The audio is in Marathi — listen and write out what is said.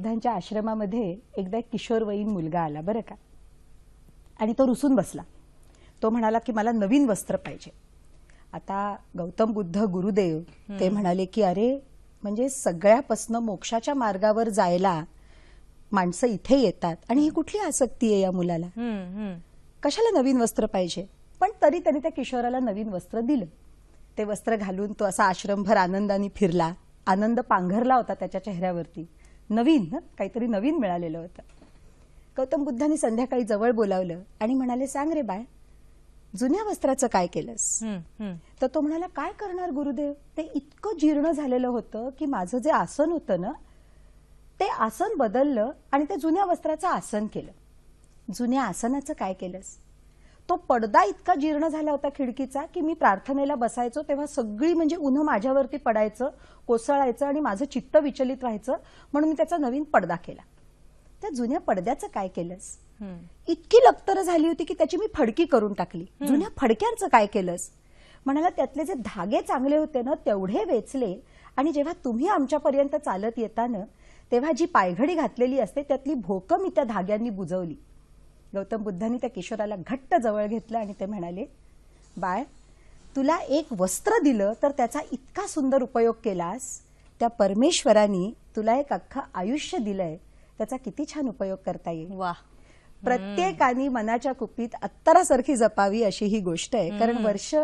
बुद्धांच्या आश्रमामध्ये एकदा एक किशोरवयीन मुलगा आला बरं का? आणि तो रुसून बसला. तो म्हणाला की मला नवीन वस्त्र पाहिजे. आता गौतम बुद्ध गुरुदेव ते म्हणाले की अरे म्हणजे सगळ्यापासनं मोक्षाच्या मार्गावर जायला माणसं इथे येतात आणि ही कुठली आसक्ती आहे या मुलाला. कशाला नवीन वस्त्र पाहिजे? पण तरी त्यांनी त्या किशोराला नवीन वस्त्र दिलं. ते वस्त्र घालून तो असा आश्रमभर आनंदाने फिरला. आनंद पांघरला होता त्याच्या चेहऱ्यावरती. नवीन काहीतरी नवीन मिळालेलं होतं. गौतम बुद्धांनी संध्याकाळी जवळ बोलावलं आणि म्हणाले सांग रे बाळ जुन्या वस्त्राचं काय केलंस. तर तो म्हणाला काय करणार गुरुदेव? ते इतकं जीर्ण झालेलं होतं की माझं जे आसन होतं ना ते आसन बदललं आणि ते जुन्या वस्त्राचं आसन केलं. जुन्या आसनाचं काय केलंस? पडदा इतका जीर्ण झाला होता खिडकीचा की मी प्रार्थनेला बसायचो तेव्हा सगळी म्हणजे उन्ह माझ्यावरती पडायचं कोसळायचं आणि माझं चित्त विचलित व्हायचं म्हणून मी त्याचा नवीन पडदा केला. त्या जुन्या पडद्याचं काय केलंस. इतकी लक्तर झाली होती की त्याची मी फडकी करून टाकली. जुन्या फडक्यांचं काय केलंस? म्हणाला त्यातले जे धागे चांगले होते ना तेवढे वेचले आणि जेव्हा तुम्ही आमच्यापर्यंत चालत येताना तेव्हा जी पायघडी घातलेली असते त्यातली भोकं मी त्या धाग्यांनी बुजवली. गौतम बुद्धांनी त्या किशोराला घट्ट जवळ घेतलं आणि ते म्हणाले बाळ तुला एक वस्त्र दिलं तर त्याचा इतका सुंदर उपयोग केलास. त्या परमेश्वराने तुला एक अख्खं आयुष्य दिलंय. त्याचा किती छान उपयोग करता येईल. वा प्रत्येकाने मनाच्या कुपीत अत्तरासारखी जपावी अशी ही गोष्ट आहे. कारण वर्ष